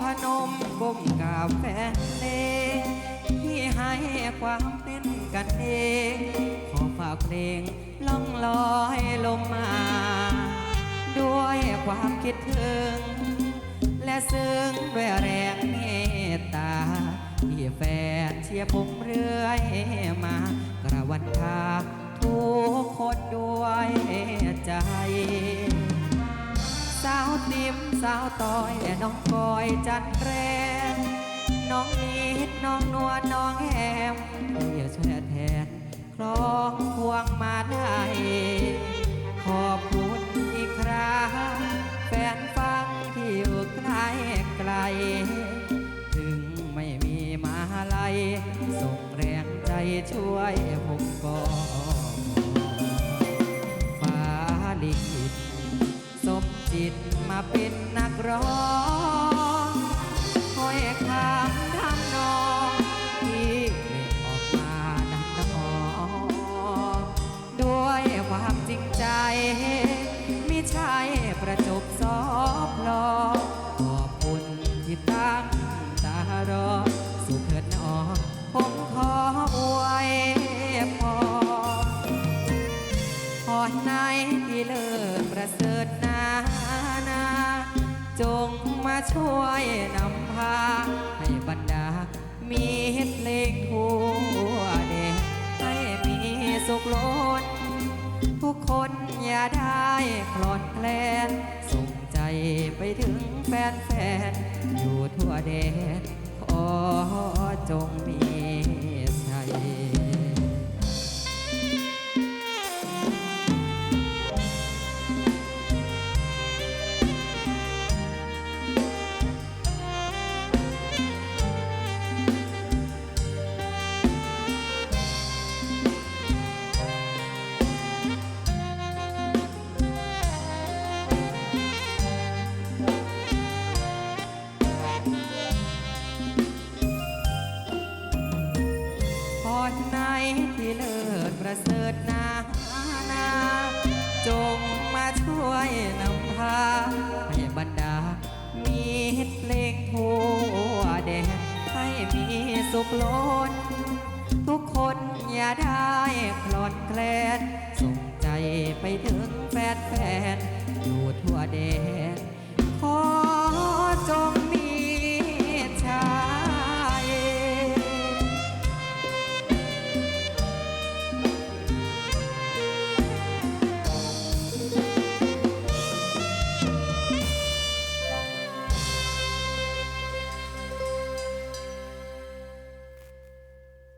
พนมก้มกราบแฟนเลงที่ให้ความเป็นกันเอง ขอฝากเพลงล่องลอยลมมา ด้วยความคิดถึง และซึ้งด้วยแรงเมตตา ที่แฟนเชียร์ผมเรื่อยมากระวันทาทุกคนด้วยใจาวต้อยและน้องกอยจันแรมน้องนิดน้องนวลน้องแฮมเดี๋ยวช่วยแทนคล้องพวงมาได้ขอบคุณอีกครั้งแฟนฟังที่อยู่ไกลไกล ถึงไม่มีมาลัยส่งแรงใจช่วยผมก่อนฟ้าลิขิตสมจิตมาเป็น จงมาช่วยนำพา ให้บรรดา มีเพลงทั่วเดนให้มีสุขล้น ทุกคนอย่าได้คลอนแคลน ส่งใจไปถึงแฟนๆ อยู่ทั่วแดนขอจงมี ประเสริฐนานา จงมาช่วยนำพาให้บรรดา มีเพลงทั่วแดนให้มีสุขล้น ทุกคนอย่าได้คลอนแคลนส่งใจไปถึงแฟนแฟนอยู่ทั่วแดน